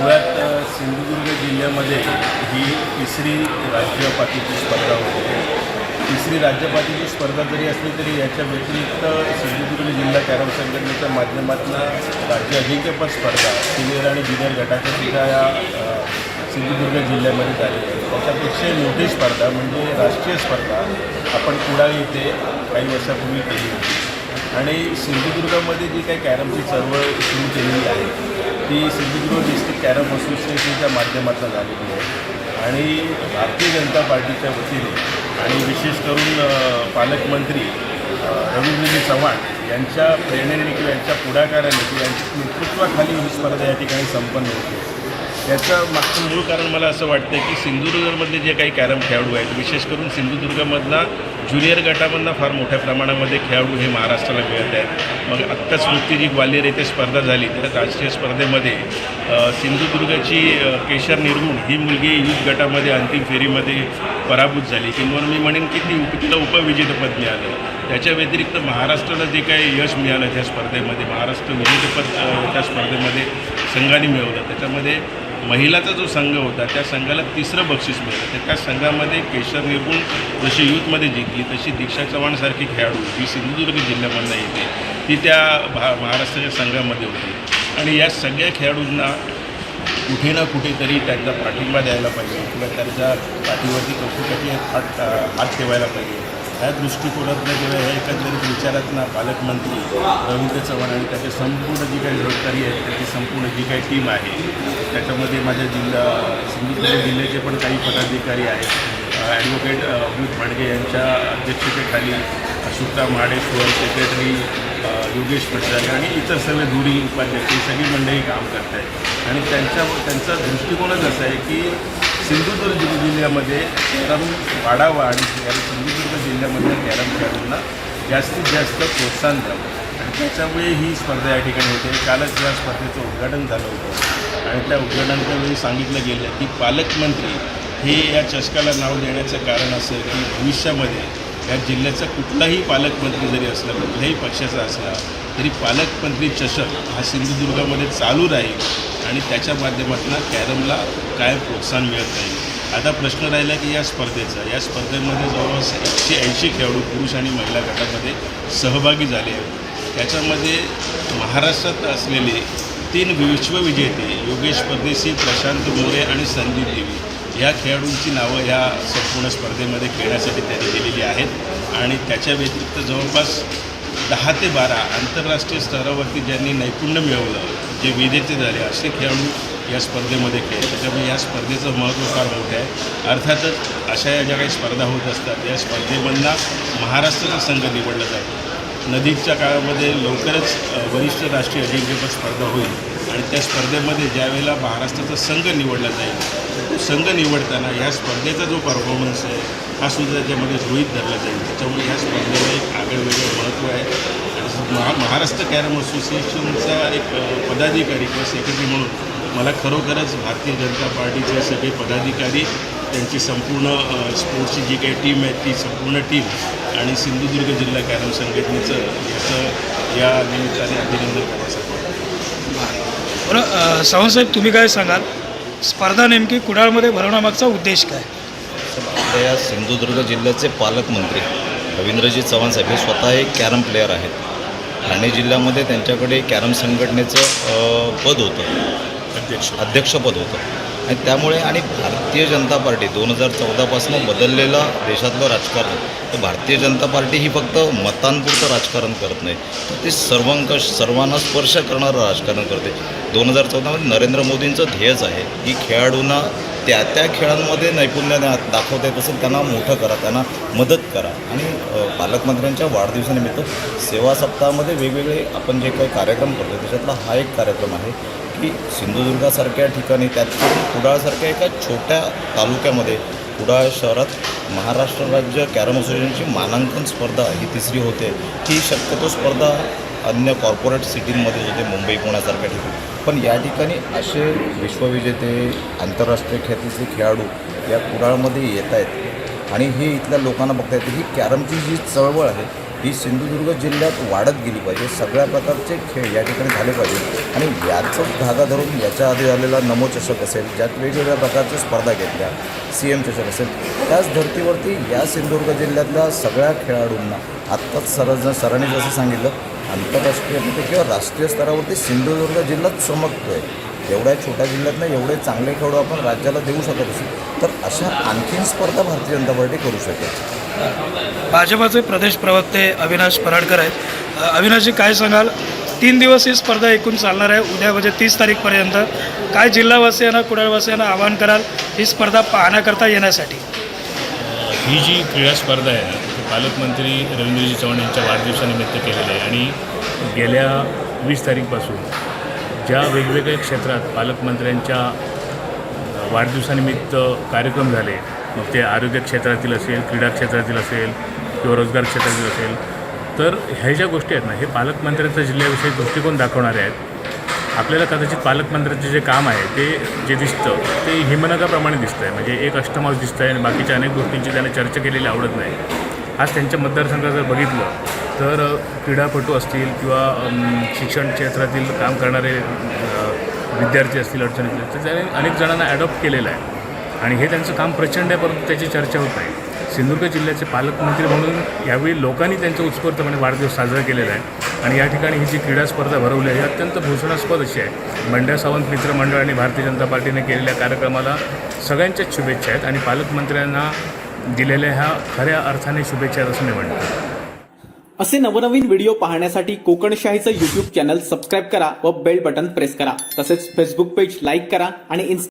मुळात सिंधुदुर्ग जिल्ह्यामध्ये ही तिसरी राज्य पातळीची स्पर्धा होती. तिसरी राज्य पातळीची स्पर्धा जरी असली तरी याच्या व्यतिरिक्त सिंधुदुर्ग जिल्हा कॅरम संघटनेच्या माध्यमातून राज्य अजिंक्यपद स्पर्धा सिनियर आणि ज्युनियर गटाच्या सुद्धा या सिंधुदुर्ग जिल्ह्यामध्ये झाली. आहे त्याच्यापेक्षा मोठी स्पर्धा म्हणजे राष्ट्रीय स्पर्धा आपण कुडाळ येथे काही वर्षापूर्वी केली होती. आणि सिंधुदुर्गामध्ये जी काही कॅरमची चळवळ सुरू केलेली आहे ती सिंधुदुर्ग डिस्ट्रिक्ट कॅरम असोसिएशनच्या माध्यमातून झालेली आहे. आणि भारतीय जनता पार्टीच्या वतीने आणि विशेष करून पालकमंत्री अ, रवींद्रजी चव्हाण यांच्या प्रेरणेने किंवा यांच्या पुढाकाराने किंवा यांच्या नेतृत्वाखाली ही स्पर्धा या ठिकाणी संपन्न होते याचं मागचं मूळ कारण मला असं वाटतं की सिंधुदुर्गमधले जे काही कॅरम खेळाडू आहेत विशेष करून सिंधुदुर्गमधला ज्युनियर गटामधला फार मोठ्या प्रमाणामध्ये खेळाडू हे महाराष्ट्राला मिळत आहेत. मग आत्ताच नुकती जी ग्वाल्हेर येथे स्पर्धा झाली. त्या राष्ट्रीय स्पर्धेमध्ये सिंधुदुर्गाची सिंधुदुर्गची केशर निर्गुण ही मुलगी युथ गटामध्ये अंतिम फेरीमध्ये पराभूत झाली. किंवा मी म्हणेन की ती तिला उपविजेतेपद मिळालं. त्याच्या व्यतिरिक्त महाराष्ट्राला जे काही यश मिळालं त्या स्पर्धेमध्ये महाराष्ट्र विजेतेपद त्या स्पर्धेमध्ये संघाने मिळवलं. त्याच्यामध्ये महिलाचा जो संघ होता त्या संघाला तिसरं बक्षीस मिळालं. तर त्या संघामध्ये केशर निर्गुण जशी युथमध्ये जिंकली तशी दीक्षा चव्हाणसारखी खेळाडू ही सिंधुदुर्ग जिल्ह्यामधनं येते ती त्या भा महाराष्ट्राच्या संघामध्ये होती. आणि या सगळ्या खेळाडूंना कुठे ना कुठेतरी त्यांचा पाठिंबा द्यायला पाहिजे. किंवा त्यांच्या पाठीवरती कौतुकाची हात हात ठेवायला पाहिजे. ह्या दृष्टिकोनातनं जेव्हा ह्या एकंदरीत विचारातनं पालकमंत्री रवींद्र चव्हाण आणि त्याचे संपूर्ण जी काही जबाबदारी आहेत त्याची संपूर्ण जी काही टीम आहे त्याच्यामध्ये माझ्या जिल्हा सिंधुदुर्ग जिल्ह्याचे पण काही पदाधिकारी आहेत. ॲडव्होकेट अमित भांडगे यांच्या अध्यक्षतेखाली अशोका महाडे सोहम सेक्रेटरी योगेश पटजाले आणि इतर सर्व धुरी उपाध्यक्ष ही सगळी मंडळी काम करत आहेत आणि त्यांच्या त्यांचा दृष्टिकोनच असा आहे की सिंधुदुर्ग जिल्ह्यामध्ये कॅरम वाढावा आणि आणि सिंधुदुर्ग जिल्ह्यामधल्या कॅरम खेळाडूंना जास्तीत जास्त प्रोत्साहन द्यावं. आणि त्याच्यामुळे ही स्पर्धा या ठिकाणी होते. कालच या स्पर्धेचं उद्घाटन झालं होतं. आणि त्या उद्घाटनाच्या वेळी सांगितलं गेलं की पालकमंत्री हे या चषकाला नाव देण्याचं कारण असं की भविष्यामध्ये या जिल्ह्याचा कुठलाही पालकमंत्री जरी असला कुठल्याही पक्षाचा असला तरी पालकमंत्री चषक हा सिंधुदुर्गामध्ये चालू राहील. आणि त्याच्या माध्यमातून कॅरमला काय प्रोत्साहन मिळत नाही. आता प्रश्न राहिला की या स्पर्धेचा या स्पर्धेमध्ये जवळपास एकशे ऐंशी खेळाडू पुरुष आणि महिला गटामध्ये सहभागी झाले आहेत. त्याच्यामध्ये महाराष्ट्रात असलेले तीन विश्वविजेते योगेश परदेशी प्रशांत मोरे आणि संदीप देवी या खेळाडूंची नावं या संपूर्ण स्पर्धेमध्ये खेळण्यासाठी त्यांनी दिलेली आहेत. आणि त्याच्या व्यतिरिक्त जवळपास दहा ते बारा आंतरराष्ट्रीय स्तरावरती ज्यांनी नैपुण्य मिळवलं जे विजेते झाले असे खेळाडू या स्पर्धेमध्ये खेळ त्याच्यामुळे या स्पर्धेचं महत्त्व फार मोठं आहे. अर्थातच अशा या ज्या काही स्पर्धा होत असतात या स्पर्धेमधला महाराष्ट्राचा संघ निवडला जातो. नदीच्या काळामध्ये लवकरच वरिष्ठ राष्ट्रीय अजिंक्यपद स्पर्धा होईल आणि त्या स्पर्धेमध्ये ज्यावेळेला महाराष्ट्राचा संघ निवडला जाईल तर तो संघ निवडताना या स्पर्धेचा जो परफॉर्मन्स आहे हा सुद्धा त्याच्यामध्ये रोहित धरला जाईल. त्याच्यामुळे या स्पर्धेला एक आगळं वेगळं महत्त्व आहे. महा महाराष्ट्र कॅरम असोसिएशनचा एक पदाधिकारी किंवा सेक्रेटरी म्हणून मला खरोखरच भारतीय जनता पार्टीचे सगळे पदाधिकारी त्यांची संपूर्ण स्पोर्ट्सची जी काही टीम आहे ती संपूर्ण टीम आणि सिंधुदुर्ग जिल्हा कॅरम संघटनेचं याचं या निमित्ताने अभिनंदन करण्यासाठी बरं सावंतसाहेब तुम्ही काय सांगाल? स्पर्धा नेमकी कुडाळमध्ये भरवण्यामागचा उद्देश काय? आपल्या या सिंधुदुर्ग जिल्ह्याचे पालकमंत्री रवींद्रजी चव्हाण साहेब हे स्वतः एक कॅरम प्लेअर आहेत. ठाणे जिल्ह्यामध्ये त्यांच्याकडे कॅरम संघटनेचं पद होतं. अध्यक्ष. अध्यक्षपद होतं. आणि त्यामुळे आणि भारतीय जनता पार्टी दोन हजार चौदापासून बदललेलं देशातलं राजकारण तर भारतीय जनता पार्टी ही फक्त मतांपुरतं राजकारण करत नाही. तर ते सर्वांकष सर्वांना स्पर्श करणारं राजकारण करते. दोन हजार चौदामध्ये नरेंद्र मोदींचं ध्येयच आहे की खेळाडूंना त्या त्या खेळांमध्ये नैपुण्य दाखवता येत असेल त्यांना मोठं करा त्यांना मदत करा. आणि पालकमंत्र्यांच्या वाढदिवसानिमित्त सेवा सप्ताहामध्ये वेगवेगळे आपण जे काही कार्यक्रम करतो त्याच्यातला हा एक कार्यक्रम आहे की सिंधुदुर्गासारख्या ठिकाणी त्यात कुडाळसारख्या एका छोट्या तालुक्यामध्ये कुडाळ शहरात महाराष्ट्र राज्य कॅरम असोसिएशनची मानांकन स्पर्धा ही तिसरी होते. ही शक्यतो स्पर्धा अन्य कॉर्पोरेट सिटींमध्ये होते मुंबई पुण्यासारख्या ठिकाणी. पण या ठिकाणी असे विश्वविजेते आंतरराष्ट्रीय ख्यातीचे खेळाडू या कुडाळमध्ये येत आहेत. आणि हे इथल्या लोकांना बघता येते ही कॅरमची जी चळवळ आहे ही सिंधुदुर्ग जिल्ह्यात वाढत गेली पाहिजे. सगळ्या प्रकारचे खेळ या ठिकाणी झाले पाहिजे. आणि याचाच धागा धरून याच्या आधी झालेला नमो चषक असेल ज्यात वेगवेगळ्या प्रकारच्या स्पर्धा घेतल्या सी एम चषक असेल त्याच धर्तीवरती या सिंधुदुर्ग जिल्ह्यातल्या सगळ्या खेळाडूंना आत्ताच सर सरांनी जसं सांगितलं आंतरराष्ट्रीय किंवा राष्ट्रीय स्तरावरती सिंधुदुर्ग जिल्हा चमकतो आहे एवढ्या छोट्या जिल्ह्यातनं एवढे चांगले खेळाडू आपण राज्याला देऊ शकत असेल तर अशा आणखीन स्पर्धा भारतीय जनता पार्टी करू शकेल. भाजपाचे प्रदेश प्रवक्ते अविनाश पराडकर आहेत. अविनाशजी काय सांगाल? तीन दिवस ही स्पर्धा एकूण चालणार आहे. उद्या म्हणजे तीस तारीखपर्यंत. काय जिल्हावासियांना कुडाळवासियांना आवाहन कराल? ही स्पर्धा पाहण्याकरता येण्यासाठी. ही जी क्रीडा स्पर्धा आहे पालकमंत्री रवींद्रजी चव्हाण यांच्या वाढदिवसानिमित्त केलेलं आहे. आणि गेल्या वीस तारीखपासून ज्या वेगवेगळ्या क्षेत्रात पालकमंत्र्यांच्या वाढदिवसानिमित्त कार्यक्रम झाले मग ते आरोग्य क्षेत्रातील असेल क्रीडा क्षेत्रातील असेल किंवा रोजगार क्षेत्रातील असेल तर ह्या ज्या गोष्टी आहेत ना हे पालकमंत्र्यांचा जिल्ह्याविषयी दृष्टिकोन दाखवणारे आहेत. आपल्याला कदाचित पालकमंत्र्यांचे जे काम आहे ते जे दिसतं ते हिमनगाप्रमाणे दिसतं आहे म्हणजे एक अष्टमास दिसतं आहे आणि बाकीच्या अनेक गोष्टींची त्यांना चर्चा केलेली आवडत नाही. आज त्यांच्या मतदारसंघात जर बघितलं तर क्रीडापटू असतील किंवा शिक्षण क्षेत्रातील काम करणारे विद्यार्थी असतील अडचणीतले तर त्याने अनेक जणांना ॲडॉप्ट केलेलं आहे. आणि हे त्यांचं काम प्रचंड आहे परंतु त्याची चर्चा होत नाही. सिंधुदुर्ग जिल्ह्याचे पालकमंत्री म्हणून यावेळी लोकांनी त्यांचा उत्स्फूर्तपणे वाढदिवस साजरा केलेला आहे. आणि या ठिकाणी ही जी क्रीडा स्पर्धा भरवली आहे ही अत्यंत भूषणास्पद अशी आहे. बंड्या सावंत मित्रमंडळ आणि भारतीय जनता पार्टीने केलेल्या कार्यक्रमाला सगळ्यांच्याच शुभेच्छा आहेत. आणि पालकमंत्र्यांना दिलेल्या ह्या खऱ्या अर्थाने शुभेच्छा असं मी म्हणतो असे नवनवीन व्हिडिओ पाहण्यासाठी कोकणशाहीचं युट्यूब चॅनल सबस्क्राईब करा व बेल बटन प्रेस करा. तसेच फेसबुक पेज लाईक करा आणि इन्स्टा